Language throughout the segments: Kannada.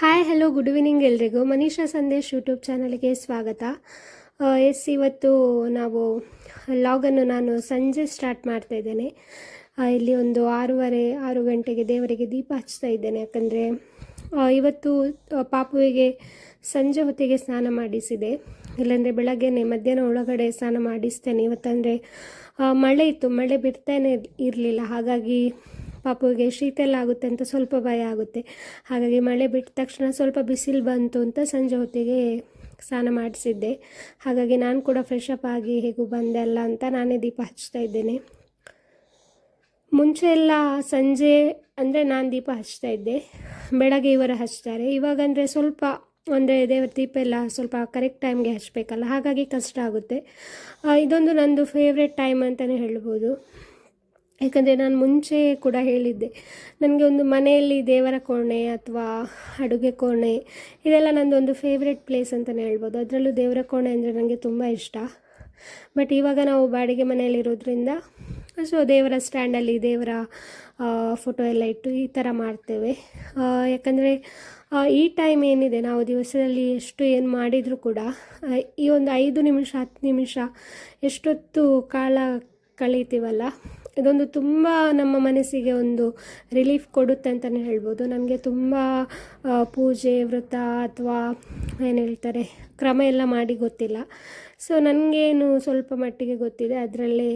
ಹಾಯ್ ಹಲೋ ಗುಡ್ ಈವ್ನಿಂಗ್ ಎಲ್ರಿಗೂ. ಮನೀಷಾ ಸಂದೇಶ್ ಯೂಟ್ಯೂಬ್ ಚಾನಲ್ಗೆ ಸ್ವಾಗತ. ಎಸ್, ಇವತ್ತು ನಾವು ಲಾಗನ್ನು ನಾನು ಸಂಜೆ ಸ್ಟಾರ್ಟ್ ಮಾಡ್ತಾ ಇದ್ದೇನೆ. ಇಲ್ಲಿ ಒಂದು ಆರೂವರೆ, ಆರು ಗಂಟೆಗೆ ದೇವರಿಗೆ ದೀಪ ಹಚ್ತಾ ಇದ್ದೇನೆ. ಯಾಕಂದರೆ ಇವತ್ತು ಪಾಪುವಿಗೆ ಸಂಜೆ ಹೊತ್ತಿಗೆ ಸ್ನಾನ ಮಾಡಿಸಿದೆ. ಇಲ್ಲಾಂದರೆ ಬೆಳಗ್ಗೆನೆ, ಮಧ್ಯಾಹ್ನ ಒಳಗಡೆ ಸ್ನಾನ ಮಾಡಿಸ್ತೇನೆ. ಇವತ್ತಂದರೆ ಮಳೆ ಇತ್ತು. ಮಳೆ ಬಿಡ್ತಾನೆ ಇರಲಿಲ್ಲ. ಹಾಗಾಗಿ ಪಾಪುವಿಗೆ ಶೀತ ಎಲ್ಲ ಆಗುತ್ತೆ ಅಂತ ಸ್ವಲ್ಪ ಭಯ ಆಗುತ್ತೆ. ಹಾಗಾಗಿ ಮಳೆ ಬಿಟ್ಟ ತಕ್ಷಣ ಸ್ವಲ್ಪ ಬಿಸಿಲು ಬಂತು ಅಂತ ಸಂಜೆ ಹೊತ್ತಿಗೆ ಸ್ನಾನ ಮಾಡಿಸಿದ್ದೆ. ಹಾಗಾಗಿ ನಾನು ಕೂಡ ಫ್ರೆಶ್ ಅಪ್ ಆಗಿ ಹೇಗೂ ಬಂದೆ ಅಲ್ಲ ಅಂತ ನಾನೇ ದೀಪ ಹಚ್ತಾ ಇದ್ದೇನೆ. ಮುಂಚೆ ಎಲ್ಲ ಸಂಜೆ ಅಂದರೆ ನಾನು ದೀಪ ಹಚ್ತಾ ಇದ್ದೆ. ಬೆಳಗ್ಗೆ ಇವರು ಹಚ್ತಾರೆ. ಇವಾಗ ಅಂದರೆ ಸ್ವಲ್ಪ ಅಂದರೆ ದೇವರ ದೀಪ ಎಲ್ಲ ಸ್ವಲ್ಪ ಕರೆಕ್ಟ್ ಟೈಮ್ಗೆ ಹಚ್ಚಬೇಕಲ್ಲ ಹಾಗಾಗಿ ಕಷ್ಟ ಆಗುತ್ತೆ. ಇದೊಂದು ನಂದು ಫೇವ್ರೆಟ್ ಟೈಮ್ ಅಂತಲೇ ಹೇಳ್ಬೋದು. ಯಾಕಂದರೆ ನಾನು ಮುಂಚೆ ಕೂಡ ಹೇಳಿದ್ದೆ, ನನಗೆ ಒಂದು ಮನೆಯಲ್ಲಿ ದೇವರ ಕೋಣೆ ಅಥವಾ ಅಡುಗೆ ಕೋಣೆ, ಇದೆಲ್ಲ ನಂದೊಂದು ಫೇವ್ರೆಟ್ ಪ್ಲೇಸ್ ಅಂತಲೇ ಹೇಳ್ಬೋದು. ಅದರಲ್ಲೂ ದೇವರ ಕೋಣೆ ಅಂದರೆ ನನಗೆ ತುಂಬ ಇಷ್ಟ. ಬಟ್ ಇವಾಗ ನಾವು ಬಾಡಿಗೆ ಮನೆಯಲ್ಲಿರೋದ್ರಿಂದ ಸೊ ದೇವರ ಸ್ಟ್ಯಾಂಡಲ್ಲಿ ದೇವರ ಫೋಟೋ ಎಲ್ಲ ಇಟ್ಟು ಈ ಥರ ಮಾಡ್ತೇವೆ. ಯಾಕಂದರೆ ಈ ಟೈಮ್ ಏನಿದೆ, ನಾವು ದಿವಸದಲ್ಲಿ ಎಷ್ಟು ಏನು ಮಾಡಿದರೂ ಕೂಡ ಈ ಒಂದು ಐದು ನಿಮಿಷ, ಹತ್ತು ನಿಮಿಷ ಎಷ್ಟೊತ್ತು ಕಾಲ ಕಳೀತೀವಲ್ಲ ಇದೊಂದು ತುಂಬ ನಮ್ಮ ಮನಸ್ಸಿಗೆ ಒಂದು ರಿಲೀಫ್ ಕೊಡುತ್ತೆ ಅಂತಲೇ ಹೇಳ್ಬೋದು. ನಮಗೆ ತುಂಬ ಪೂಜೆ, ವ್ರತ ಅಥವಾ ಏನು ಹೇಳ್ತಾರೆ, ಕ್ರಮ ಎಲ್ಲ ಮಾಡಿ ಗೊತ್ತಿಲ್ಲ. ಸೊ ನನಗೇನು ಸ್ವಲ್ಪ ಮಟ್ಟಿಗೆ ಗೊತ್ತಿದೆ, ಅದರಲ್ಲೇ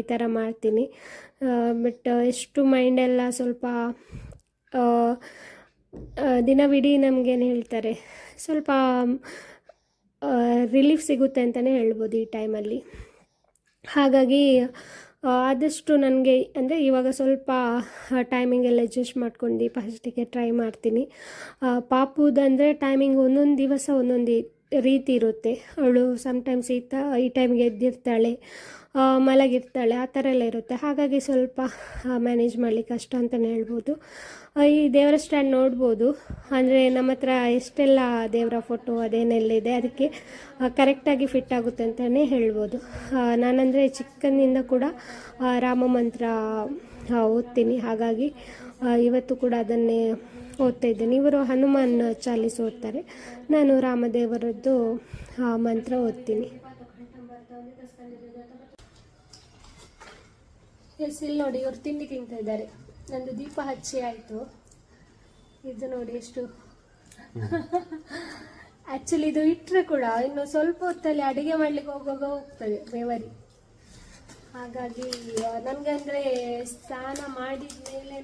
ಈ ಥರ ಮಾಡ್ತೀನಿ. ಬಟ್ ಎಷ್ಟು ಮೈಂಡೆಲ್ಲ ಸ್ವಲ್ಪ ದಿನವಿಡೀ ನಮಗೇನು ಹೇಳ್ತಾರೆ, ಸ್ವಲ್ಪ ರಿಲೀಫ್ ಸಿಗುತ್ತೆ ಅಂತಲೇ ಹೇಳ್ಬೋದು ಈ ಟೈಮಲ್ಲಿ ಹಾಗಾಗಿ ಆದಷ್ಟು ನನಗೆ, ಅಂದರೆ ಇವಾಗ ಸ್ವಲ್ಪ ಟೈಮಿಂಗ್ ಎಲ್ಲ ಅಡ್ಜಸ್ಟ್ ಮಾಡ್ಕೊಂಡು ಫಸ್ಟಿಗೆ ಟ್ರೈ ಮಾಡ್ತೀನಿ. ಪಾಪುದಂದರೆ ಟೈಮಿಂಗ್ ಒಂದೊಂದು ದಿವಸ ಒಂದೊಂದು ರೀತಿ ಇರುತ್ತೆ. ಅವಳು ಸಮ್ಟೈಮ್ಸ್ ಈ ತ, ಈ ಟೈಮ್ಗೆ ಎದ್ದಿರ್ತಾಳೆ ಮಲಗಿರ್ತಾಳೆ, ಆ ಥರ ಎಲ್ಲ ಇರುತ್ತೆ. ಹಾಗಾಗಿ ಸ್ವಲ್ಪ ಮ್ಯಾನೇಜ್ ಮಾಡಲಿಕ್ಕೆ ಕಷ್ಟ ಅಂತಲೇ ಹೇಳ್ಬೋದು. ಈ ದೇವರ ಸ್ಟ್ಯಾಂಡ್ ನೋಡ್ಬೋದು. ಅಂದರೆ ನಮ್ಮ ಹತ್ರ ಎಷ್ಟೆಲ್ಲ ದೇವರ ಫೋಟೋ ಅದೇನೆಲ್ಲ ಇದೆ, ಅದಕ್ಕೆ ಕರೆಕ್ಟಾಗಿ ಫಿಟ್ ಆಗುತ್ತೆ ಅಂತಲೇ ಹೇಳ್ಬೋದು. ನಾನಂದರೆ ಚಿಕ್ಕಂದಿಂದ ಕೂಡ ರಾಮ ಮಂತ್ರ ಓದ್ತೀನಿ. ಹಾಗಾಗಿ ಇವತ್ತು ಕೂಡ ಅದನ್ನೇ ಓದ್ತಾ ಇದ್ದೇನೆ. ಇವರು ಹನುಮಾನ್ ಚಾಲೀಸ್ ಓದ್ತಾರೆ. ನಾನು ರಾಮದೇವರದ್ದು ಆ, ಮಂತ್ರ ಓದ್ತೀನಿ. ಎಸ್ ಇಲ್ಲಿ ನೋಡಿ ಇವರು ತಿಂಡಿ ತಿಂತಾ ಇದ್ದಾರೆ. ನಂದು ದೀಪ ಹಚ್ಚಿ ಆಯಿತು. ಇದು ನೋಡಿ ಎಷ್ಟು. ಆ್ಯಕ್ಚುಲಿ ಇದು ಇಟ್ಟರೆ ಕೂಡ ಇನ್ನು ಸ್ವಲ್ಪ ಹೊತ್ತಲ್ಲಿ ಅಡುಗೆ ಮಾಡ್ಲಿಕ್ಕೆ ಹೋಗುವಾಗ ಹೋಗ್ತದೆ ಬೆವರಿ ಹಾಗಾಗಿ ನಮ್ಗೆ ಅಂದ್ರೆ ಸ್ನಾನ ಮಾಡಿದ ಮೇಲೇ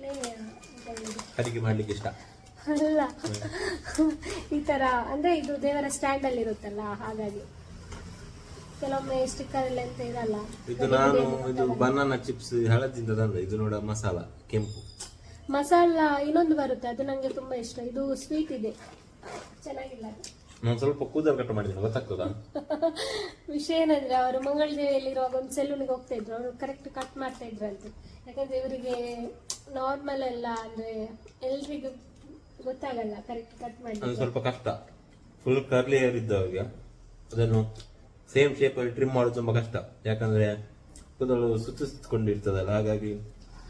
ಅಡಿಗೆ ಮಾಡ್ಲಿಕ್ಕೆ ಇಷ್ಟ? ಅಲ್ಲ. ಈ ತರ ಅಂದ್ರೆ ಇದು ದೇವರ ಸ್ಟ್ಯಾಂಡಲ್ಲಿ ಇರುತ್ತಲ್ಲ ಹಾಗಾಗಿ. ಕೆಲವೊಮ್ಮೆ ಸ್ಟಿಕ್ಕರ್ ಎಲ್ಲ ಎಂತ ಇರಲ್ಲ. ಇದು ನಾನು ಇದು ಬನಾನಾ ಚಿಪ್ಸ್ ಹಳದಿಂದ ತಂದೆ. ಇದು ನೋಡ ಮಸಾಲ ಕೆಂಪು. ಮಸಾಲ ಇನ್ನೊಂದು ಬರುತ್ತೆ ಅದು ನನಗೆ ತುಂಬಾ ಇಷ್ಟ. ಇದು ಸ್ವೀಟ್ ಇದೆ. ಚೆನ್ನಾಗಿಲ್ಲ. ನಾನು ಸ್ವಲ್ಪ ಕೂದಲು ಕಟ್ ಮಾಡಿದ್ರೆ ಗೊತ್ತಾಗ್ತದಾ? ವಿಷಯ ಏನಂದ್ರೆ ಅವರು ಮಂಗಳದೇವಿಯಲ್ಲಿರುವಾಗ ಒಂದು ಸೆಲೂನಿಗೆ ಹೋಗ್ತಾ ಇದ್ರು. ಅವರು ಕರೆಕ್ಟ್ ಕಟ್ ಮಾಡ್ತಾ ಅಂತ. ಯಾಕಂದ್ರೆ ಇವರಿಗೆ ನಾರ್ಮಲ್ ಎಲ್ಲ ಅಂದ್ರೆ ಎಲ್ರಿಗೂ ಗೊತ್ತಾಗಲ್ಲ ಕರೆಕ್ಟ್ ಕಟ್ ಮಾಡಿ ಅದು ಸ್ವಲ್ಪ ಕಷ್ಟ. ಫುಲ್ ಕರ್ಲಿ ಹೇರ್ ಇದ್ದವ್ರಿಗೆ ಅದನ್ನು ಸೇಮ್ ಶೇಪ್ ಅಲ್ಲಿ ಟ್ರಿಮ್ ಮಾಡೋದು ತುಂಬಾ ಕಷ್ಟ. ಯಾಕಂದ್ರೆ ಕೂದಲು ಸುತ್ತಿಸ್ಕೊಂಡಿರ್ತದಲ್ಲ ಹಾಗಾಗಿ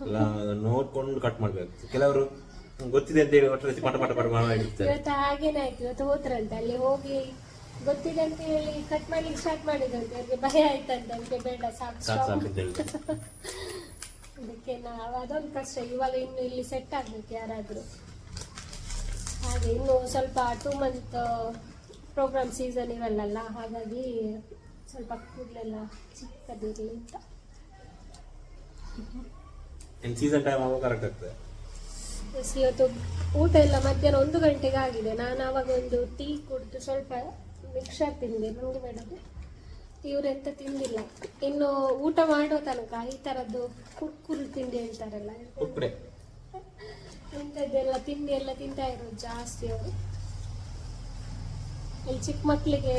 ಎಲ್ಲ ನೋಡ್ಕೊಂಡು ಕಟ್ ಮಾಡ್ಬೇಕು. ಕೆಲವರು ಗೊತ್ತಿದೆ ಅಂತ ಹೇಳಿ ಒಟ್ಟರೆ ಪಟ ಪಟ ಪಟ ಮಾಡಿರ್ತಾರೆ ಇವತ್ತು ಹಾಗೇನೆ ಆಯ್ತು ಇವತ್ತು ಹೋದ್ರಂತೆ ಅಲ್ಲಿ ಹೋಗಿ ಗೊತ್ತಿದೆ ಅಂತ ಹೇಳಿ ಕಟ್ ಮಾಡ್ಲಿಕ್ಕೆ ಸ್ಟಾರ್ಟ್ ಮಾಡಿದಂತೆ ಅವ್ರಿಗೆ ಭಯ ಆಯ್ತಂತೆ ಅದಕ್ಕೆ ಬೇಡ ಸಾಕು ಸಾಕು stop. ಸಾಕು ಅಂತ ಹೇಳಿ ಅದಕ್ಕೆ ನಾವು ಅದೊಂದು ಕಷ್ಟ ಇವಾಗ ಇನ್ನು ಇಲ್ಲಿ ಸೆಟ್ ಆಗ್ಬೇಕು ಯಾರಾದ್ರೂ. ಹಾಗೆ ಇನ್ನು ಸ್ವಲ್ಪ ಟೂ ಮಂತ್ ಪ್ರೋಗ್ರಾಮ್ ಸೀಸನ್ ಇರಲ್ಲಲ್ಲ ಹಾಗಾಗಿ ಸ್ವಲ್ಪ ಕೂದಲೆಲ್ಲ ಚಿಕ್ಕದಿರಲಿ ಅಂತ. ಸೀಸನ್ ಟೈಮ್ ಆಗುವಾಗ ಕರೆಕ್ಟ್ ಆಗ್ತದೆ. ಎಸ್, ಇವತ್ತು ಊಟ ಎಲ್ಲ ಮಧ್ಯಾಹ್ನ ಒಂದು ಗಂಟೆಗೆ ಆಗಿದೆ. ನಾನು ಆವಾಗ ಒಂದು ಟೀ ಕುಡಿದು ಸ್ವಲ್ಪ ಮಿಕ್ಸರ್ ತಿಂದೆ. ನನಗೆ ಬೇಡದು ಇವರೆಂತ ತಿಂದಿಲ್ಲ. ಇನ್ನು ಊಟ ಮಾಡೋ ತನಕ ಈ ಥರದ್ದು ಕುರ್ಕುರು ತಿಂಡಿ ಹೇಳ್ತಾರಲ್ಲ ಇಂಥದ್ದೆಲ್ಲ ತಿಂಡಿ ಎಲ್ಲ ತಿಂತಾ ಇರೋದು ಜಾಸ್ತಿ ಅವರು. ಇಲ್ಲಿ ಚಿಕ್ಕ ಮಕ್ಕಳಿಗೆ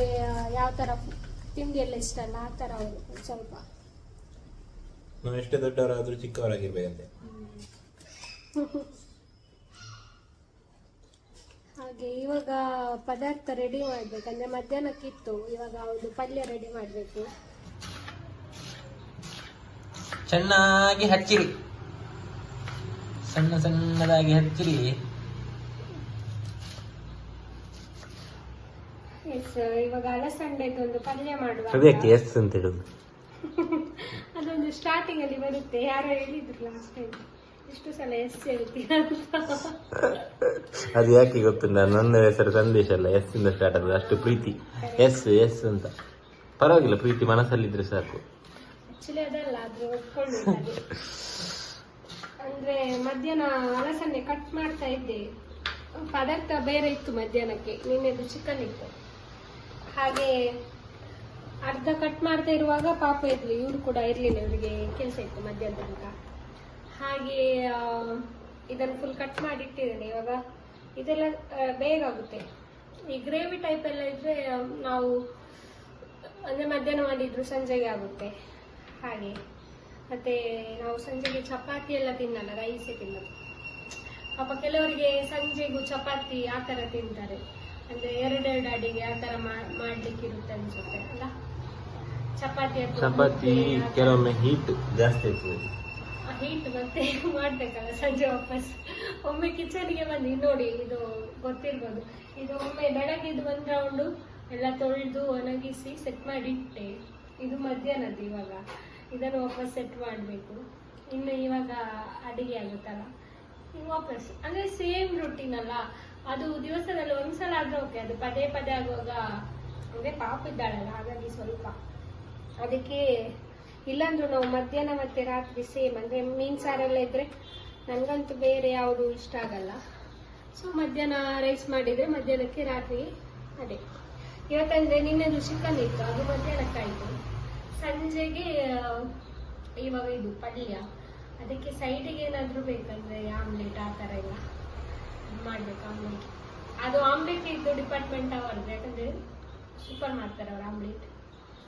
ಯಾವ ಥರ ತಿಂಡಿ ಎಲ್ಲ ಇಷ್ಟ ಅಲ್ಲ ಆ ಥರ ಅವರು ಸ್ವಲ್ಪ. ನಾವು ಎಷ್ಟೇ ದೊಡ್ಡವರಾದ್ರೂ ಚಿಕ್ಕವರಾಗಿರ್ಬೇಕಂತೆ. ಹಾಗೆ ಇವಾಗ ಪದಾರ್ಥ ರೆಡಿ ಮಾಡ್ಬೇಕಂದ್ರೆ ಮಧ್ಯಾಹ್ನಕ್ಕಿತ್ತು ಇವಾಗ ಒಂದು ಪಲ್ಯ ರೆಡಿ ಮಾಡಬೇಕು. ಚೆನ್ನಾಗಿ ಹಚ್ಚಿರಿ. ಸಣ್ಣ ಸಣ್ಣದಾಗಿ ಹಚ್ಚಿರಿ. ಎಸ್ ಇವಾಗ ಅಲಸಂಡೆದು ಒಂದು ಪಲ್ಯ ಮಾಡುವ ಅದಕ್ಕೆ ಎಸ್ ಅಂತ ಹೇಳುದು. ಅದೊಂದು ಸ್ಟಾರ್ಟಿಂಗ್ ಅಲ್ಲಿ ಬರುತ್ತೆ. ಯಾರೋ ಹೇಳಿದ್ರು ಲಾಸ್ಟ್ ಟೈಮ್ ಎಷ್ಟು ಸಲ ಎಸ್ ಹೇಳ್ತೀರಾ ಅದು ಯಾಕೆ ಗೊತ್ತುಂಟ? ನನ್ನ ಹೆಸರು ಸಂದೇಶ ಅಲ್ಲ ಎಸ್ ಇಂದ ಸ್ಟಾರ್ಟ್ ಆಗುದು ಅಷ್ಟು ಪ್ರೀತಿ. ಎಸ್ ಎಸ್ ಅಂತ. ಪರವಾಗಿಲ್ಲ ಪ್ರೀತಿ ಮನಸ್ಸಲ್ಲಿದ್ರೆ ಸಾಕು. ಆಕ್ಚುಲಿ ಅದಲ್ಲ ಅದು. ಅಂದ್ರೆ ಮಧ್ಯಾಹ್ನ ಅಲಸಂದೆ ಕಟ್ ಮಾಡ್ತಾ ಇದ್ದೆ. ಪದಾರ್ಥ ಬೇರೆ ಇತ್ತು ಮಧ್ಯಾಹ್ನಕ್ಕೆ ನಿನ್ನೆದು ಚಿಕನ್ ಇತ್ತು. ಹಾಗೆ ಅರ್ಧ ಕಟ್ ಮಾಡ್ತಾ ಇರುವಾಗ ಪಾಪ ಇದ್ಲು ಇವ್ರು ಕೂಡ ಇರ್ಲಿಲ್ಲ ಇವರಿಗೆ ಕೆಲಸ ಇತ್ತು ಮಧ್ಯಾಹ್ನ ತನಕ ಹಾಗೆ ಇದನ್ನು ಫುಲ್ ಕಟ್ ಮಾಡಿ ಇಟ್ಟಿದ್ದೇನೆ ಇವಾಗ ಇದೆಲ್ಲ ಬೇಗ ಆಗುತ್ತೆ. ಈ ಗ್ರೇವಿ ಟೈಪ್ ಎಲ್ಲ ಇದ್ರೆ ನಾವು ಅಂದ್ರೆ ಮಧ್ಯಾಹ್ನ ಮಾಡಿದ್ರು ಸಂಜೆಗೆ ಆಗುತ್ತೆ. ಹಾಗೆ. ಮತ್ತೆ ನಾವು ಸಂಜೆಗೆ ಚಪಾತಿ ಎಲ್ಲ ತಿನ್ನಲ್ಲ ರೈಸೇ ತಿನ್ನೋದು. ಪಾಪ ಕೆಲವರಿಗೆ ಸಂಜೆಗೂ ಚಪಾತಿ ಆ ತರ ತಿಂತಾರೆ. ಅಂದ್ರೆ ಎರಡೆರಡು ಅಡಿಗೆ ಆ ತರ ಮಾಡ್ಲಿಕ್ಕೆ ಇರುತ್ತೆ ಅನ್ಸುತ್ತೆ ಅಲ್ಲ? ಚಪಾತಿ ಚಪಾತಿ ಕೆಲವೊಮ್ಮೆ ಹೀಟ್ ಜಾಸ್ತಿ ಆ ಹೀಟ್ ಮತ್ತೆ ಮಾಡ್ಬೇಕಲ್ಲ ಸಂಜೆ ವಾಪಸ್. ಒಮ್ಮೆ ಕಿಚನ್ಗೆ ಬಂದು ನೋಡಿ, ಇದು ಗೊತ್ತಿರ್ಬೋದು. ಇದು ಒಮ್ಮೆ ಬೆಳಗ್ಗೆ ಇದು ಒಂದ್ ರೌಂಡು ಎಲ್ಲ ತೊಳೆದು ಒಣಗಿಸಿ ಸೆಟ್ ಮಾಡಿ ಇಟ್ಟೆ ಇದು ಮಧ್ಯಾಹ್ನದ್ದು ಇವಾಗ. ಇದನ್ನು ವಾಪಸ್ ಸೆಟ್ ಮಾಡಬೇಕು. ಇನ್ನು ಇವಾಗ ಅಡಿಗೆ ಆಗುತ್ತಲ್ಲ. ವಾಪಸ್. ಅಂದ್ರೆ ಸೇಮ್ ರುಟೀನ್ ಅಲ್ಲ. ಅದು ದಿವಸದಲ್ಲಿ ಒಂದ್ಸಲ ಆದ್ರೆ ಓಕೆ ಅದು ಪದೇ ಪದೇ ಆಗುವಾಗ, ಅಂದ್ರೆ ಪಾಪ ಇದ್ದಾಳಲ್ಲ, ಹಾಗಾಗಿ ಸ್ವಲ್ಪ ಅದಕ್ಕೆ ಇಲ್ಲಾಂದ್ರೂ ನಾವು ಮಧ್ಯಾಹ್ನ ಮತ್ತೆ ರಾತ್ರಿ ಸೇಮ್ ಅಂದ್ರೆ ಮೀನ್ ಸಾರೆಲ್ಲ ಇದ್ರೆ ನನಗಂತೂ ಬೇರೆ ಯಾವುದು ಇಷ್ಟ ಆಗಲ್ಲ. ಸೊ ಮಧ್ಯಾಹ್ನ ರೈಸ್ ಮಾಡಿದ್ರೆ ಮಧ್ಯಾಹ್ನಕ್ಕೆ ರಾತ್ರಿ ಅದೇ. ಇವತ್ತಂದ್ರೆ ನಿನ್ನೆದು ಚಿಕನ್ ಇತ್ತು, ಅದು ಮಧ್ಯಾಹ್ನಕ್ಕಾಯ್ತು ಸಂಜೆಗೆ ಇವಾಗ ಇದು ಪಲ್ಯ. ಅದಕ್ಕೆ ಸೈಡಿಗೆ ಏನಾದ್ರೂ ಬೇಕಂದ್ರೆ ಆಮ್ಲೆಟ್ ಆ ಥರ ಎಲ್ಲ ಮಾಡ್ಬೇಕು ಆಮ್ಲೆಟ್ ಅದು ಆಮ್ಲೆಟ್ ಇದ್ದು ಡಿಪಾರ್ಟ್ಮೆಂಟ್ ಅವ್ರದ್ದು. ಯಾಕಂದ್ರೆ ಸೂಪರ್ ಮಾಡ್ತಾರೆ ಅವ್ರು ಆಮ್ಲೆಟ್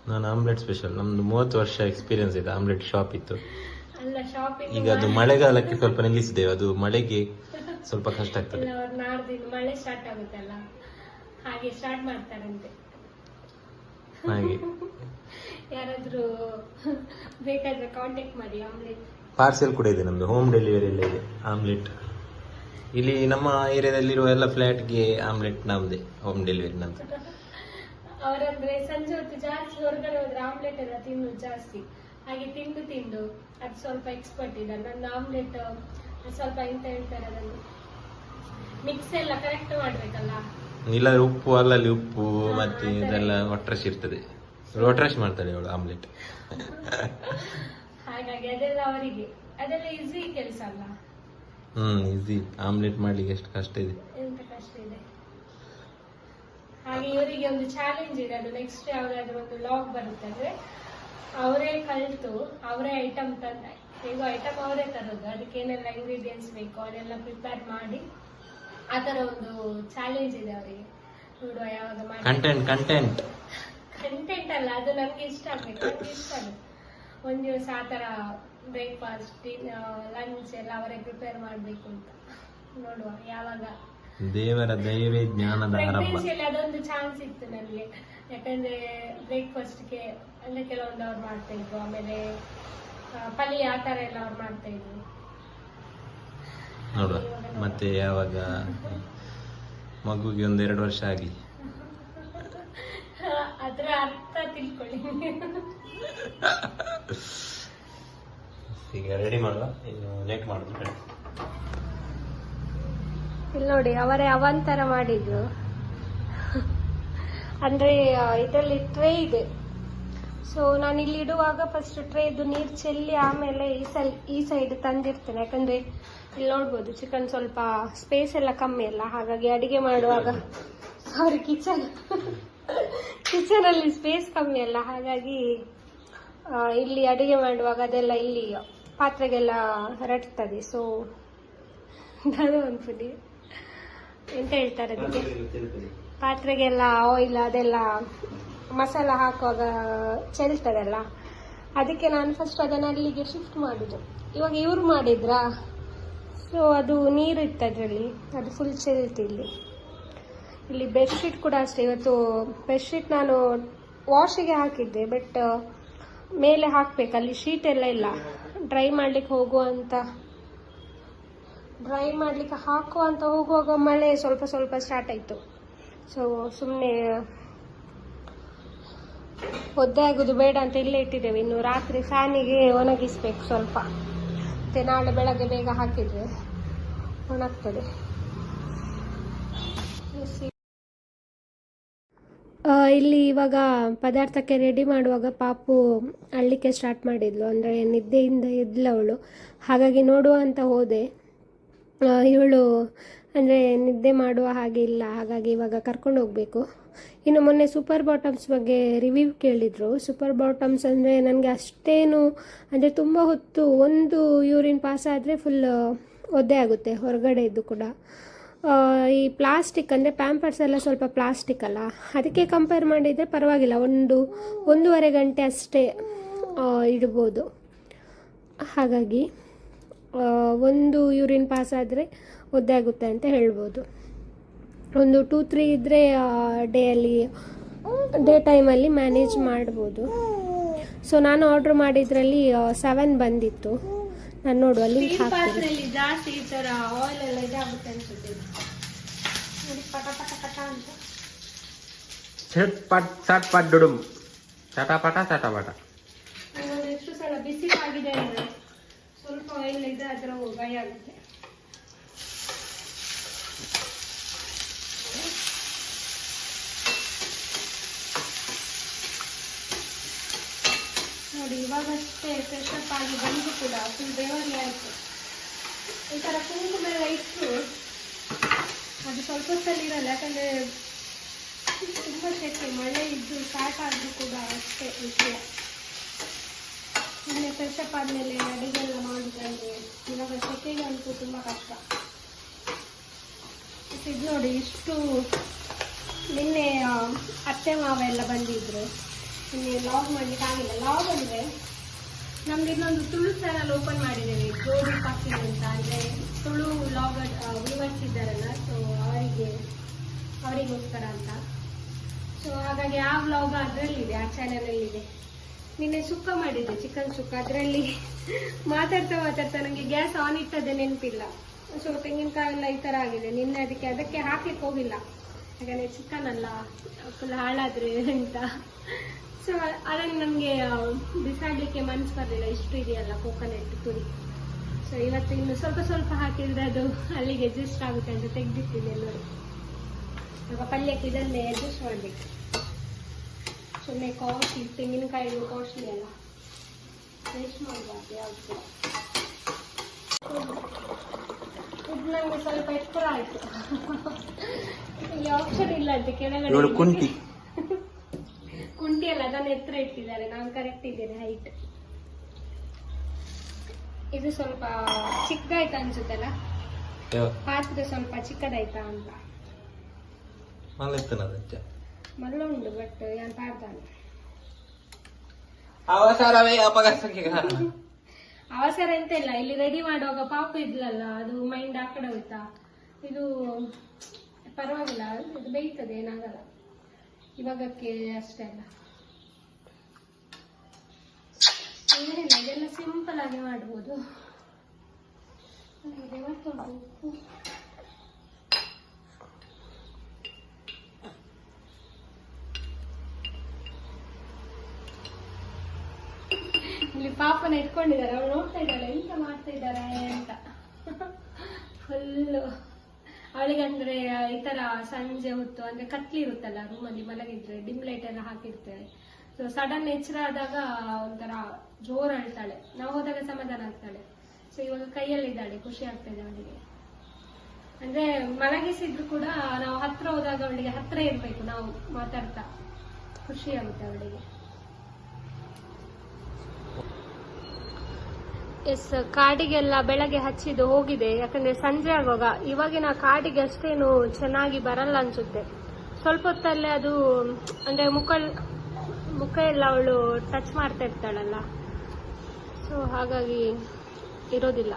ನಾನು ಆಮ್ಲೆಟ್ ಸ್ಪೆಷಲ್. ನಮ್ದು ಮೂವತ್ತು ವರ್ಷ ಎಕ್ಸ್ಪೀರಿಯನ್ಸ್ ಇದೆ ಆಮ್ಲೆಟ್ ಶಾಪ್ ಇತ್ತು. ಅಲ್ಲ ಶಾಪಿಂಗ್ ಈಗ ಅದು ಮಳೆಗಾಲಕ್ಕೆ ಸ್ವಲ್ಪ ನಿಲ್ಲಿಸಿದ್ದೇವೆ ಅದು ಮಳೆಗೆ ಸ್ವಲ್ಪ ಕಷ್ಟ ಆಗ್ತದೆ. ಇಲ್ಲ ಅವ್ರು ನಾಡ್ದಿನ ಮಳೆ ಸ್ಟಾರ್ಟ್ ಆಗುತ್ತಲ್ಲ ಹಾಗೆ ಸ್ಟಾರ್ಟ್ ಮಾಡ್ತಾರಂತೆ. ಹಾಗೆ. ಯಾರಾದ್ರೂ ಬೇಕಾದ್ರೆ ಕಾಂಟ್ಯಾಕ್ಟ್ ಮಾಡಿ ಆಮ್ಲೆಟ್. ಪಾರ್ಸೆಲ್ ಕೂಡ ಇದೆ ನಮ್ದು ಹೋಮ್ ಡೆಲಿವರಿ ಎಲ್ಲ ಇದೆ ಆಮ್ಲೆಟ್. ಇಲ್ಲಿ ನಮ್ಮ ಏರಿಯಾದಲ್ಲಿರುವ ಎಲ್ಲ ಫ್ಲಾಟ್ಗೆ ಆಮ್ಲೆಟ್ ನಮ್ದೆ ಹೋಮ್ ಡೆಲಿವರಿ ನಮ್ದು. ಅವರಂದ್ರೆ ಸಂಜೆ ಹೊತ್ತು ಜಾಸ್ತಿ ಹೊರಗಡೆ ಹೋದ್ರೆ ಆಮ್ಲೆಟ್ ಎಲ್ಲ ತಿನ್ನೋದು ಜಾಸ್ತಿ. ಹಾಗೆ ತಿಂದು ತಿಂದು ಅದು ಸ್ವಲ್ಪ ಎಕ್ಸ್ಪರ್ಟ್ ಇದೆ ನನ್ನ ಆಮ್ಲೆಟ್ ಸ್ವಲ್ಪ ಎಂತ ಹೇಳ್ತಾರೆ ಅದನ್ನು. ಮಿಕ್ಸ್ ಎಲ್ಲ ಕರೆಕ್ಟ್ ಮಾಡ್ಬೇಕಲ್ಲ? ಇಲ್ಲ ಉಪ್ಪು ಅಲ್ಲಲ್ಲಿ ಉಪ್ಪು ಮತ್ತೆ ಇದೆಲ್ಲ ಒಟ್ರಶ್ ಇರ್ತದೆ. ಒಟ್ರಶ್ ಮಾಡ್ತಾರೆ ಅವಳು ಆಮ್ಲೆಟ್ ಹಾಗಾಗಿ ಅದೆಲ್ಲ ಅವರಿಗೆ. ಅದೆಲ್ಲ ಈಸಿ ಕೆಲಸ ಅಲ್ಲ? ಹ್ಮ್ ಈಸಿ ಆಮ್ಲೆಟ್ ಮಾಡ್ಲಿಕ್ಕೆ ಎಷ್ಟು ಕಷ್ಟ ಇದೆ. ಎಂತ ಕಷ್ಟ ಇದೆ? ಹಾಗೆ ಇವರಿಗೆ ಒಂದು ಚಾಲೆಂಜ್ ಇದೆ. ಅದು ನೆಕ್ಸ್ಟ್ ಯಾವ್ದಾದ್ರು ಒಂದು ಲಾಗ್ ಬರುತ್ತೆ ಅಂದ್ರೆ ಅವರೇ ಕಲಿತು ಅವರೇ ಐಟಮ್ ತಂದ ಹೇಗೋ ಐಟಮ್ ಅವರೇ ತರೋದು. ಅದಕ್ಕೆ ಏನೆಲ್ಲ ಇಂಗ್ರೀಡಿಯೆಂಟ್ಸ್ ಬೇಕು ಅದೆಲ್ಲ ಪ್ರಿಪೇರ್ ಮಾಡಿ ಆ ಒಂದು ಚಾಲೆಂಜ್ ಇದೆ ಅವರಿಗೆ. ನೋಡುವ ಯಾವಾಗ ಮಾಡಿ ಕಂಟೆಂಟ್ ಕಂಟೆಂಟ್ ಕಂಟೆಂಟ್ ಅಲ್ಲ ಅದು ನಮ್ಗೆ ಇಷ್ಟ ಆಗ್ಬೇಕು ನಮ್ಗೆ ಇಷ್ಟ ಅದು ಒಂದ್ ದಿವಸ ಆ ಬ್ರೇಕ್ಫಾಸ್ಟ್ ಲಂಚ್ ಎಲ್ಲ ಅವರೇ ಪ್ರಿಪೇರ್ ಮಾಡ್ಬೇಕು ಅಂತ. ನೋಡುವ ಯಾವಾಗ ದೇವರ ದಯವೇ ಜ್ಞಾನದ ಆರಂಭ. ಪ್ರೆಗ್ನೆನ್ಸಿಯಲ್ಲಿ ಅದೊಂದು ಚಾನ್ಸ್ ಇತ್ತು ನನಗೆ. ಯಾಕಂದ್ರೆ ಬ್ರೇಕ್ಫಾಸ್ಟ್ಗೆ ಅಂದ್ರೆ ಕೆಲವೊಂದು ಅವ್ರು ಮಾಡ್ತಾ ಇದ್ರು. ಆಮೇಲೆ ಆ, ಪಲ್ಯ ಆ ತರ ಎಲ್ಲ ಅವ್ರು ಮಾಡ್ತಾ ಇದ್ರು. ನೋಡುವ. ಮತ್ತೆ ಯಾವಾಗ? ಮಗುಗೆ ಒಂದು ಎರಡು ವರ್ಷ ಆಗಲಿ. ಅದ್ರ ಅರ್ಥ ತಿಳ್ಕೊಳ್ಳಿ. ಈಗ ರೆಡಿ ಮಾಡುವ? ಇನ್ನು ಲೇಟ್ ಮಾಡುದು ಇಲ್ಲಿ ನೋಡಿ, ಅವರೇ ಅವಂತರ ಮಾಡಿದ್ರು ಅಂದ್ರೆ ಇದರಲ್ಲಿ ಟ್ರೇ ಇದೆ. ಸೊ ನಾನು ಇಲ್ಲಿ ಇಡುವಾಗ ಫಸ್ಟ್ ಟ್ರೇ ಇದು ನೀರು ಚೆಲ್ಲಿ ಆಮೇಲೆ ಈ ಸೈಡ್ ಈ ಸೈಡ್ ತಂದಿರ್ತೇನೆ. ಯಾಕಂದ್ರೆ, ಇಲ್ಲಿ ನೋಡ್ಬೋದು ಚಿಕನ್ ಸ್ವಲ್ಪ ಸ್ಪೇಸ್ ಎಲ್ಲ ಕಮ್ಮಿ ಅಲ್ಲ. ಹಾಗಾಗಿ ಅಡಿಗೆ ಮಾಡುವಾಗ ಸಾರಿ ಕಿಚನ್ ಕಿಚನ್ ಅಲ್ಲಿ ಸ್ಪೇಸ್ ಕಮ್ಮಿ ಅಲ್ಲ. ಹಾಗಾಗಿ ಇಲ್ಲಿ ಅಡಿಗೆ ಮಾಡುವಾಗ ಅದೆಲ್ಲ ಇಲ್ಲಿ ಪಾತ್ರೆಗೆಲ್ಲ ಹರಡ್ತದೆ ಸೊ ನಾನು ಅನ್ಸುದಿ ಎಂತ ಹೇಳ್ತಾರೆ ಅದಕ್ಕೆ? ಪಾತ್ರೆಗೆಲ್ಲ ಆಯಿಲ್ ಅದೆಲ್ಲ ಮಸಾಲ ಹಾಕುವಾಗ ಚೆಲ್ತದಲ್ಲ? ಅದಕ್ಕೆ ನಾನು ಫಸ್ಟ್ ಅದನ್ನು ಅಲ್ಲಿಗೆ ಶಿಫ್ಟ್ ಮಾಡಿದ್ದು ಇವಾಗ ಇವ್ರು ಮಾಡಿದ್ರಾ? ಸೊ ಅದು ನೀರು ಇತ್ತು ಅದರಲ್ಲಿ. ಅದು ಫುಲ್ ಚೆಲ್ತು ಇಲ್ಲಿ. ಇಲ್ಲಿ ಬೆಡ್ಶೀಟ್ ಕೂಡ ಅಷ್ಟೇ. ಇವತ್ತು ಬೆಡ್ಶೀಟ್ ನಾನು ವಾಶಿಗೆ ಹಾಕಿದ್ದೆ ಬಟ್ ಮೇಲೆ ಹಾಕಬೇಕು. ಅಲ್ಲಿ ಶೀಟ್ ಎಲ್ಲ ಇಲ್ಲ. ಡ್ರೈ ಮಾಡ್ಲಿಕ್ಕೆ ಹೋಗುವಂತ ಡ್ರೈ ಮಾಡ್ಲಿಕ್ಕೆ ಹಾಕುವಂತ ಹೋಗುವಾಗ ಮಳೆ ಸ್ವಲ್ಪ ಸ್ವಲ್ಪ ಸ್ಟಾರ್ಟ್ ಆಯ್ತು. ಸೊ ಸುಮ್ಮನೆ ಒದ್ದೆ ಆಗೋದು ಬೇಡ ಅಂತ ಇಲ್ಲೇ ಇಟ್ಟಿದ್ದೇವೆ. ಇನ್ನು ರಾತ್ರಿ ಫ್ಯಾನಿಗೆ ಒಣಗಿಸ್ಬೇಕು ಸ್ವಲ್ಪ. ಮತ್ತೆ ನಾಳೆ ಬೆಳಗ್ಗೆ ಬೇಗ ಹಾಕಿದ್ರೆ ಒಣಗ್ತದೆ. ಇಲ್ಲಿ ಇವಾಗ ಪದಾರ್ಥಕ್ಕೆ ರೆಡಿ ಮಾಡುವಾಗ ಪಾಪು ಅಳ್ಳಿಕ್ಕೆ ಸ್ಟಾರ್ಟ್ ಮಾಡಿದ್ಲು. ಅಂದರೆ ನಿದ್ದೆಯಿಂದ ಅವಳು. ಹಾಗಾಗಿ ನೋಡುವ ಅಂತ ಹೋದೆ. ಇವಳು ಅಂದರೆ ನಿದ್ದೆ ಮಾಡುವ ಹಾಗೆ ಇಲ್ಲ, ಹಾಗಾಗಿ ಇವಾಗ ಕರ್ಕೊಂಡು ಹೋಗಬೇಕು. ಇನ್ನು ಮೊನ್ನೆ ಸೂಪರ್ ಬಾಟಮ್ಸ್ ಬಗ್ಗೆ ರಿವ್ಯೂ ಕೇಳಿದರು. ಸೂಪರ್ ಬಾಟಮ್ಸ್ ಅಂದರೆ ನನಗೆ ಅಷ್ಟೇನು, ಅಂದರೆ ತುಂಬ ಹೊತ್ತು ಒಂದು ಯೂರಿನ್ ಪಾಸ್ ಆದರೆ ಫುಲ್ ಒದ್ದೆ ಆಗುತ್ತೆ, ಹೊರಗಡೆ ಇದ್ದು ಕೂಡ. ಈ ಪ್ಲಾಸ್ಟಿಕ್ ಅಂದರೆ ಪ್ಯಾಂಪರ್ಸ್ ಎಲ್ಲ ಸ್ವಲ್ಪ ಪ್ಲಾಸ್ಟಿಕ್ ಅಲ್ಲ. ಅದಕ್ಕೆ ಕಂಪೇರ್ ಮಾಡಿದರೆ ಪರವಾಗಿಲ್ಲ, ಒಂದು, ಒಂದೂವರೆ ಗಂಟೆ ಅಷ್ಟೇ ಇಡ್ಬೋದು. ಹಾಗಾಗಿ ಒಂದು ಯೂರಿನ್ ಪಾಸ್ ಆದರೆ ಒದ್ದೆ ಆಗುತ್ತೆ ಅಂತ ಹೇಳ್ಬೋದು. ಒಂದು ಟೂ ತ್ರೀ ಇದ್ದರೆ ಡೇಯಲ್ಲಿ ಡೇ ಟೈಮಲ್ಲಿ ಮ್ಯಾನೇಜ್ ಮಾಡ್ಬೋದು. ಸೊ ನಾನು ಆರ್ಡ್ರ್ ಮಾಡಿದ್ರಲ್ಲಿ ಸೆವೆನ್ ಬಂದಿತ್ತು. ನಾನು ನೋಡುವ ಅಲ್ಲಿ ಹಾಕ್ತೀನಿ. ಜಾಸ್ತಿ ಈ ಥರ ಆಯಿಲ್ ಎಲ್ಲ ಇದಾಗುತ್ತೆ ಅನ್ಸುತ್ತೆ. ನೋಡಿ ಪಟ ಪಟ ಪಟ ಅಂತ. ಛಟ್ ಪಟ್ ಸಟ್ ಪಟ್ ಡುಡುಮ್. ಚಟಪಟ ಚಟಪಟ ಒಂದು ಎಷ್ಟು ಸಲ ಬಿಸಿ ಆಗಿದೆ ಅಂದರೆ ಆಯಿಲ್ ಇದೆ ಅದರ ಭಯ ಆಗುತ್ತೆ ನೋಡಿ ಇವಾಗಷ್ಟೇ ಫ್ರೆಶ್ ಅಪ್ ಆಗಿ ಬಂದು ಕೂಡ ಫುಲ್ ಬೆವರಿ ಆಯಿತು ಈ ಥರ ಕುಂಕುಮ ಎಲ್ಲ ಇಟ್ಟು ಅದು ಸ್ವಲ್ಪ ಹೊತ್ತಲ್ಲಿ ಇರಲ್ಲ ಯಾಕಂದರೆ ತುಂಬ ಸೆಕೆ ಮಳೆ ಇದ್ದು ಸ್ಟಾರ್ಟ್ ಆದರೂ ಕೂಡ ಅಷ್ಟೇ ವಿಷಯ ಮೊನ್ನೆ ಫ್ರೆಶ್ ಅಪ್ ಆದಮೇಲೆ ಅಡುಗೆಲ್ಲ ಮಾಡಿದ್ರೆ ಇವಾಗ ಸೆಕೆಗೆ ಅಂತೂ ತುಂಬ ಕಷ್ಟ. ಇದು ನೋಡಿ ಇಷ್ಟು ನಿನ್ನೆ ಅತ್ತೆ ಮಾವ ಎಲ್ಲ ಬಂದಿದ್ರು. ನಿನ್ನೆ ಲಾಗ್ ಮಾಡ್ಲಿಕ್ಕೆ ಆಗಿಲ್ಲ. ಲಾಗ್ ಅಂದರೆ ನಮ್ಗೆ ಇನ್ನೊಂದು ತುಳು ಚಾನಲ್ ಓಪನ್ ಮಾಡಿದ್ದೇವೆ. ಜೋಡಿ ಪಾಕಿ ಅಂತ ಅಂದರೆ ತುಳು ಲಾಗ್ ವ್ಯೂವರ್ಸ್ ಇದ್ದಾರಲ್ಲ ಸೊ ಅವರಿಗೆ, ಅವರಿಗೋಸ್ಕರ ಅಂತ. ಸೊ ಹಾಗಾಗಿ ಆ ವ್ಲಾಗ್ ಅದರಲ್ಲಿದೆ, ಆ ಚಾನಲಲ್ಲಿದೆ ನಿನ್ನೆ ಸುಕ್ಕ ಮಾಡಿದ್ದೆ, ಚಿಕನ್ ಸುಕ್ಕ. ಅದರಲ್ಲಿ ಮಾತಾಡ್ತಾ ಮಾತಾಡ್ತಾ ನನಗೆ ಗ್ಯಾಸ್ ಆನ್ ಇಟ್ಟದ್ದೇ ನೆನಪಿಲ್ಲ. ಸೊ ತೆಂಗಿನಕಾಯಿ ಎಲ್ಲ ಈ ಥರ ಆಗಿದೆ. ನಿನ್ನೆ ಅದಕ್ಕೆ ಅದಕ್ಕೆ ಹಾಕ್ಲಿಕ್ಕೆ ಹೋಗಿಲ್ಲ. ಯಾಕಂದರೆ ಚಿಕನ್ ಅಲ್ಲ ಫುಲ್ ಹಾಳಾದ್ರೆ ಅಂತ. ಸೊ ಅದನ್ನು ನಮಗೆ ಬಿಸಾಡಲಿಕ್ಕೆ ಮನಸ್ಸು ಬರಲಿಲ್ಲ. ಇಷ್ಟು ಇದೆಯಲ್ಲ ಕೋಕೋನಟ್ ಪುರಿ ಸೊ ಇವತ್ತು ಇನ್ನು ಸ್ವಲ್ಪ ಸ್ವಲ್ಪ ಹಾಕಿದ್ರೆ ಅದು ಅಲ್ಲಿಗೆ ಅಡ್ಜಸ್ಟ್ ಆಗುತ್ತೆ ಅಂತ ತೆಗೆದಿಟ್ಟಿದೆ ಎಲ್ಲರೂ. ಪಲ್ಯಕ್ಕೆ ಇದನ್ನೇ ಅಡ್ಜಸ್ಟ್ ಮಾಡಬೇಕು. ಸುಮ್ಮನೆ ಕಾಸ್ಟ್ಲಿ ತೆಂಗಿನಕಾಯಿ ಕಾಸ್ಟ್ಲಿ ಅಲ್ಲ. ವೇಸ್ಟ್ ಮಾಡಬಾರ್ದು ಯಾವುದು. ಇದು ನನಗೆ ಸ್ವಲ್ಪ ಎತ್ತರ ಆಯಿತು. ಆಪ್ಷನ್ ಇಲ್ಲ ಅಂತ ಕೆಳಗಡೆ ಕುಂಟಿ. ಕುಂಟಿ ಅಲ್ಲ ಅದನ್ನು ಎತ್ತರ ಇಟ್ಟಿದ್ದಾರೆ. ನಾನು ಕರೆಕ್ಟ್ ಇದ್ದೇನೆ ಹೈಟ್ ಇದು ಸ್ವಲ್ಪ ಚಿಕ್ಕದಾಯ್ತಾ ಅನ್ಸುತ್ತಲ್ಲ? ಪಾತ್ರೆ ಸ್ವಲ್ಪ ಚಿಕ್ಕದಾಯ್ತಾ ಅಂತ. ಮಲ್ಲ ಉಂಟು ಬಟ್ ಅವಸರವೇ ಅಪಘಾತಕ್ಕೆ ಅವಸರ ಎಂತ ಇಲ್ಲ, ಇಲ್ಲಿ ರೆಡಿ ಮಾಡುವಾಗ ಪಾಪು ಇದ್ಲಲ್ಲ, ಅದು ಮೈಂಡ್ ಆ ಕಡೆ ಹೋಯ್ತಾ? ಇದು ಪರವಾಗಿಲ್ಲ ಇದು ಬೇಯ್ತದೆ, ಏನಾಗಲ್ಲ. ಇವಾಗಕ್ಕೆ ಅಷ್ಟೇ ಅಲ್ಲ. ಏನಿಲ್ಲ, ಇದೆಲ್ಲ ಸಿಂಪಲ್ ಆಗಿ ಮಾಡ್ಬೋದು. ಇಲ್ಲಿ ಪಾಪನ ಇಟ್ಕೊಂಡಿದ್ದಾರೆ ಅವಳು ನೋಡ್ತಾ ಇದ್ದಾಳೆ ಎಂತ ಮಾಡ್ತಾ ಇದ್ದಾರೆ ಅಂತ. ಫುಲ್ಲು ಅವಳಿಗಂದ್ರೆ ಈ ತರ ಸಂಜೆ ಹೊತ್ತು, ಅಂದ್ರೆ ಕತ್ಲಿ ಇರುತ್ತಲ್ಲ ರೂಮಲ್ಲಿ ಮಲಗಿದ್ರೆ ಡಿಮ್ ಲೈಟ್ ಎಲ್ಲ ಹಾಕಿರ್ತೇವೆ ಸೊ ಸಡನ್ ಎಚ್ಚರ ಆದಾಗ ಒಂಥರ ಜೋರ್ ಅಳ್ತಾಳೆ. ನಾವು ಹೋದಾಗ ಸಮಾಧಾನ ಆಗ್ತಾಳೆ. ಸೊ ಇವಾಗ ಕೈಯಲ್ಲಿದ್ದಾಳೆ ಖುಷಿ ಆಗ್ತಾ ಇದೆ ಅವಳಿಗೆ. ಅಂದ್ರೆ ಮಲಗಿಸಿದ್ರು ಕೂಡ ನಾವು ಹತ್ರ ಹೋದಾಗ ಅವಳಿಗೆ ಹತ್ರ ಇರ್ಬೇಕು, ನಾವು ಮಾತಾಡ್ತಾ. ಖುಷಿ ಆಗುತ್ತೆ ಅವಳಿಗೆ. ಎಸ್, ಕಾಡಿಗೆಲ್ಲ ಬೆಳಗ್ಗೆ ಹಚ್ಚಿದ್ದು ಹೋಗಿದೆ. ಯಾಕಂದ್ರೆ ಸಂಜೆ ಆಗುವಾಗ. ಇವಾಗಿನ ಕಾಡಿಗೆ ಅಷ್ಟೇನು ಚೆನ್ನಾಗಿ ಬರಲ್ಲ ಅನ್ಸುತ್ತೆ. ಸ್ವಲ್ಪ ಹೊತ್ತಲ್ಲೇ ಅದು, ಅಂದ್ರೆ ಮುಖ ಮುಖ ಎಲ್ಲ ಅವಳು ಟಚ್ ಮಾಡ್ತಾ ಇರ್ತಾಳಲ್ಲ. ಸೊ ಹಾಗಾಗಿ ಇರೋದಿಲ್ಲ.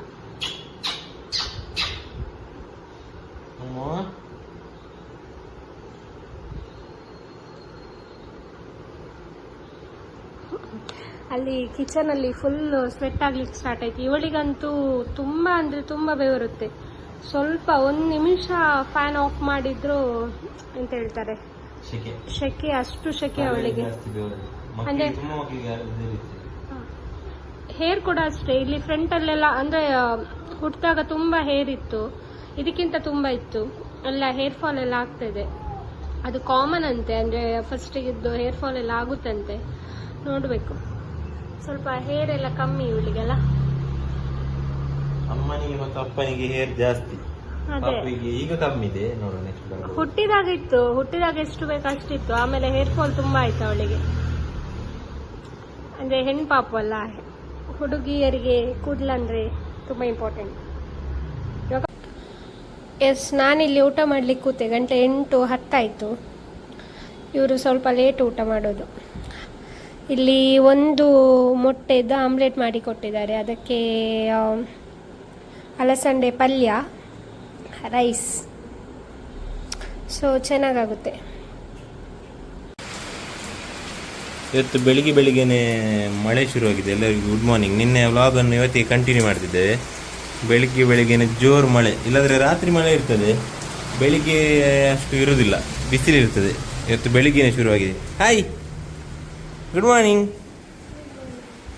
ಅಲ್ಲಿ ಕಿಚನ್ ಅಲ್ಲಿ ಫುಲ್ ಸ್ವೆಟ್ ಆಗ್ಲಿಕ್ಕೆ ಸ್ಟಾರ್ಟ್ ಆಯ್ತು. ಇವಳಿಗಂತೂ ತುಂಬಾ ಅಂದ್ರೆ ತುಂಬಾ ಬೆವರುತ್ತೆ. ಸ್ವಲ್ಪ ಒಂದು ನಿಮಿಷ ಫ್ಯಾನ್ ಆಫ್ ಮಾಡಿದ್ರು ಅಂತ ಹೇಳ್ತಾರೆ? ಶೆಕೆ. ಅಷ್ಟು ಶೆಕೆ ಅವಳಿಗೆ. ಅಂದ್ರೆ- ಹೇರ್ ಕೂಡ ಅಷ್ಟೇ. ಇಲ್ಲಿ ಫ್ರಂಟ್ ಅಲ್ಲೆಲ್ಲ ಅಂದ್ರೆ ಹುಟ್ಟಿದಾಗ ತುಂಬಾ ಹೇರ್ ಇತ್ತು. ಇದಕ್ಕಿಂತ ತುಂಬಾ ಇತ್ತು. ಎಲ್ಲ ಹೇರ್ ಫಾಲ್ ಎಲ್ಲ ಆಗ್ತದೆ ಅದು ಕಾಮನ್ ಅಂತೆ. ಅಂದ್ರೆ ಫಸ್ಟ್ ಇದ್ದು ಹೇರ್ ಫಾಲ್ ಎಲ್ಲ ಆಗುತ್ತಂತೆ. ನೋಡ್ಬೇಕು. ಸ್ವಲ್ಪ ಹೇರ್ ಎಲ್ಲ ಕಮ್ಮಿ ಇವಳಿಗೆಲ್ಲ. ಅಮ್ಮನಿಗೆ ಮತ್ತು ಅಪ್ಪನಿಗೆ ಹೇರ್ ಜಾಸ್ತಿ. ಪಾಪುವಿಗೆ ಈಗ ಕಮ್ಮಿ ಇದೆ. ನೆಕ್ಸ್ಟ್ ಹುಟ್ಟಿದಾಗ ಇತ್ತು. ಹುಟ್ಟಿದಾಗ ಎಷ್ಟು ಬೇಕು ಅಷ್ಟಿತ್ತು. ಆಮೇಲೆ ಹೇರ್ ಫಾಲ್ ತುಂಬಾ ಆಯ್ತು ಅವಳಿಗೆ. ಅಂದ್ರೆ ಹೆಣ್ಣು ಪಾಪು ಅಲ್ಲ. ಹುಡುಗಿಯರಿಗೆ ಕೂದಲಂದ್ರೆ ತುಂಬಾ ಇಂಪಾರ್ಟೆಂಟ್ ಎಸ್ ನಾನಿಲ್ಲಿ ಊಟ ಮಾಡ್ಲಿಕ್ಕೆ ಕೂತೆ. ಗಂಟೆ ಎಂಟು ಹತ್ತಾಯಿತು. ಇವರು ಸ್ವಲ್ಪ ಲೇಟ್ ಊಟ ಮಾಡೋದು. ಇಲ್ಲಿ ಒಂದು ಮೊಟ್ಟೆದು ಆಮ್ಲೆಟ್ ಮಾಡಿ ಕೊಟ್ಟಿದ್ದಾರೆ. ಅದಕ್ಕೆ ಅಲಸಂಡೆ ಪಲ್ಯ, ರೈಸ್. ಸೊ ಚೆನ್ನಾಗಾಗುತ್ತೆ. ಇವತ್ತು ಬೆಳಿಗ್ಗೆ ಬೆಳಿಗ್ಗೆನೆ ಮಳೆ ಶುರುವಾಗಿದೆ. ಎಲ್ಲರಿಗೂ ಗುಡ್ ಮಾರ್ನಿಂಗ್ ನಿನ್ನೆ ವ್ಲಾಗ್ ಅನ್ನು ಇವತ್ತಿಗೆ ಕಂಟಿನ್ಯೂ ಮಾಡ್ತಿದ್ದೆ ಬೆಳಿಗ್ಗೆ ಬೆಳಿಗ್ಗೆನೆ ಜೋರು ಮಳೆ. ಇಲ್ಲಾಂದ್ರೆ ರಾತ್ರಿ ಮಳೆ ಇರ್ತದೆ. ಬೆಳಿಗ್ಗೆ ಅಷ್ಟು ಇರುವುದಿಲ್ಲ ಬಿಸಿಲಿರ್ತದೆ. ಇವತ್ತು ಬೆಳಿಗ್ಗೆನೆ ಶುರುವಾಗಿದೆ. Hi good morning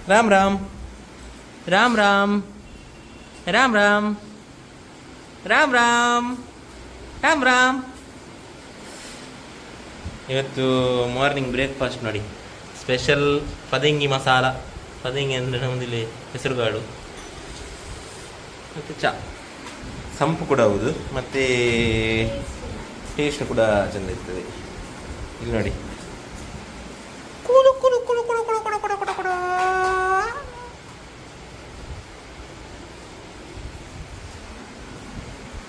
Ram Ram Ram Ram Ram Ram Ram Ram Ram Ram ಇವತ್ತು ಮಾರ್ನಿಂಗ್ ಬ್ರೇಕ್ಫಾಸ್ಟ್ ನೋಡಿ. ಸ್ಪೆಷಲ್ ಪದಂಗಿ ಮಸಾಲ. ಪದಂಗಿ ಅಂದರೆ ನಮ್ಮದಿಲ್ಲಿ ಹೆಸರುಗಾಡು ಮತ್ತು ಚಾ. ಸಂಪು ಕೂಡ ಹೌದು. ಮತ್ತು ಟೇಸ್ಟ್ ಕೂಡ ಚೆಂದ ಇರ್ತದೆ. ಇಲ್ಲಿ ನೋಡಿ.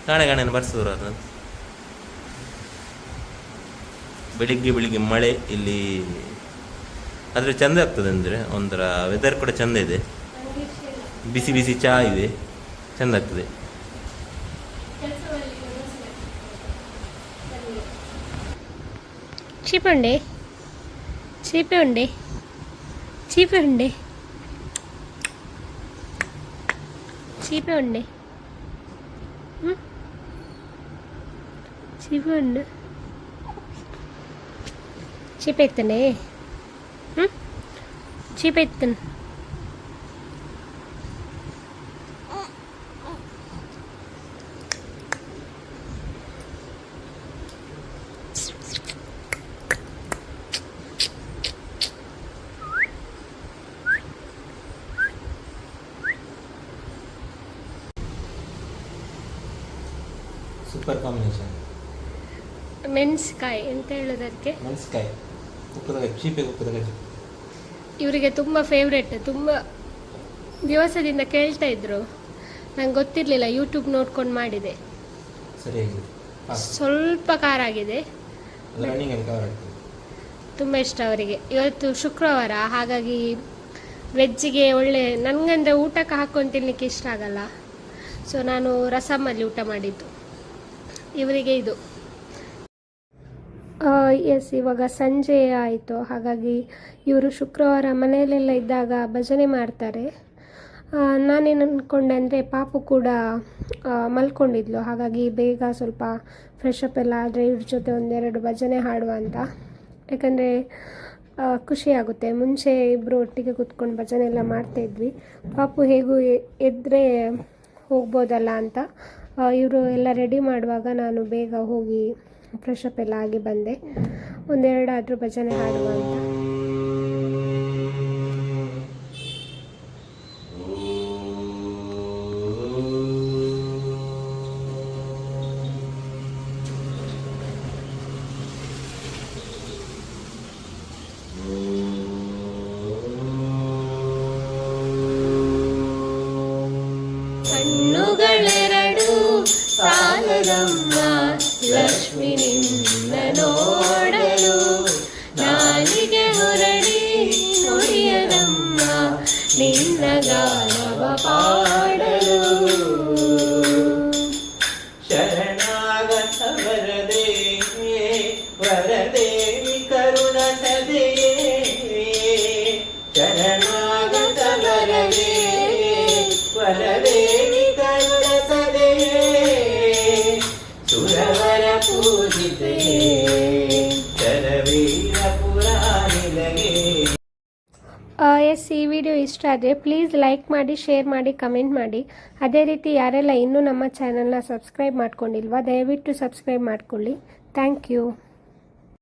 ಗಾಣೆ ಗಾಣೆನ ಬರ್ಸಿದ್ರು ಅದು ಬೆಳಿಗ್ಗೆ ಬೆಳಿಗ್ಗೆ ಮಳೆ, ಇಲ್ಲಿ ಆದರೆ ಚೆಂದ ಆಗ್ತದೆ ಅಂದರೆ ಒಂಥರ ವೆದರ್ ಕೂಡ ಚಂದ ಇದೆ. ಬಿಸಿ ಬಿಸಿ ಚಹಾ ಇದೆ, ಚೆಂದ ಆಗ್ತದೆ. ಚೀಪೆ ಉಂಡೆ? ಚೀಪೆ ಉಂಡೆ? ಚೀಪೆ ಉಂಡೆ? ಚೀಪೆ ಉಂಡೆ? చిరిగొన్న చిపెత్తనే చిపెత్తన్ సూపర్ కాంబినేషన్ ಮೆಣಸ್ಕಾಯಿ ಎಂತ ಹೇಳೋದಕ್ಕೆ ಮೆಣಸ್ಕಾಯಿ ಉಪ್ಪದಾಗ ಚೀಪೆ ಉಪ್ಪದಾಗ ಇವರಿಗೆ ತುಂಬ ಫೇವ್ರೇಟ್ ತುಂಬ ದಿವಸದಿಂದ ಕೇಳ್ತಾ ಇದ್ರು. ನಂಗೆ ಗೊತ್ತಿರಲಿಲ್ಲ ಯೂಟ್ಯೂಬ್ ನೋಡ್ಕೊಂಡು ಮಾಡಿದೆ. ಸರಿಯಾಗಿದೆ ಸ್ವಲ್ಪ ಖಾರ ಆಗಿದೆ. ತುಂಬ ಇಷ್ಟ ಅವರಿಗೆ. ಇವತ್ತು ಶುಕ್ರವಾರ ಹಾಗಾಗಿ ವೆಜ್ಜಿಗೆ ಒಳ್ಳೆ ನನಗಂದರೆ ಊಟಕ್ಕೆ ಹಾಕ್ಕೊಂಡು ತಿನ್ನಲಿಕ್ಕೆ ಇಷ್ಟ ಆಗಲ್ಲ. ಸೊ ನಾನು ರಸಮಲ್ಲಿ ಊಟ ಮಾಡಿದ್ದು. ಇವರಿಗೆ ಇದು. ಎಸ್ ಇವಾಗ ಸಂಜೆ ಆಯಿತು. ಹಾಗಾಗಿ ಇವರು ಶುಕ್ರವಾರ ಮನೆಯಲ್ಲೆಲ್ಲ ಇದ್ದಾಗ ಭಜನೆ ಮಾಡ್ತಾರೆ. ನಾನೇನು ಅಂದ್ಕೊಂಡೆ ಅಂದರೆ ಪಾಪು ಕೂಡ ಮಲ್ಕೊಂಡಿದ್ಲು. ಹಾಗಾಗಿ ಬೇಗ ಸ್ವಲ್ಪ ಫ್ರೆಶ್ ಅಪ್ ಎಲ್ಲ ಆದರೆ ಇವ್ರ ಜೊತೆ ಒಂದೆರಡು ಭಜನೆ ಹಾಡುವ ಅಂತ. ಯಾಕಂದರೆ ಖುಷಿಯಾಗುತ್ತೆ ಮುಂಚೆ ಇಬ್ಬರು ಒಟ್ಟಿಗೆ ಕೂತ್ಕೊಂಡು ಭಜನೆ ಎಲ್ಲ ಮಾಡ್ತಾಯಿದ್ವಿ ಪಾಪು ಹೇಗೂ ಎ- ಎದ್ರೆ ಹೋಗ್ಬೋದಲ್ಲ ಅಂತ ಇವರು ಎಲ್ಲ ರೆಡಿ ಮಾಡುವಾಗ ನಾನು ಬೇಗ ಹೋಗಿ ಫ್ರೆಶಪ್ ಎಲ್ಲ ಆಗಿ ಬಂದೆ. ಒಂದೆರಡು ಆದರೂ ಭಜನೆ ಹಾಡುವ ಅಂತ. ಆದರೆ ಪ್ಲೀಸ್ ಲೈಕ್ ಮಾಡಿ ಶೇರ್ ಮಾಡಿ ಕಮೆಂಟ್ ಮಾಡಿ. ಅದೇ ರೀತಿ ಯಾರೆಲ್ಲ ಇನ್ನೂ ನಮ್ಮ ಚಾನಲ್ನ ಸಬ್ಸ್ಕ್ರೈಬ್ ಮಾಡ್ಕೊಂಡಿಲ್ವಾ, ದಯವಿಟ್ಟು ಸಬ್ಸ್ಕ್ರೈಬ್ ಮಾಡ್ಕೊಳ್ಳಿ. Thank you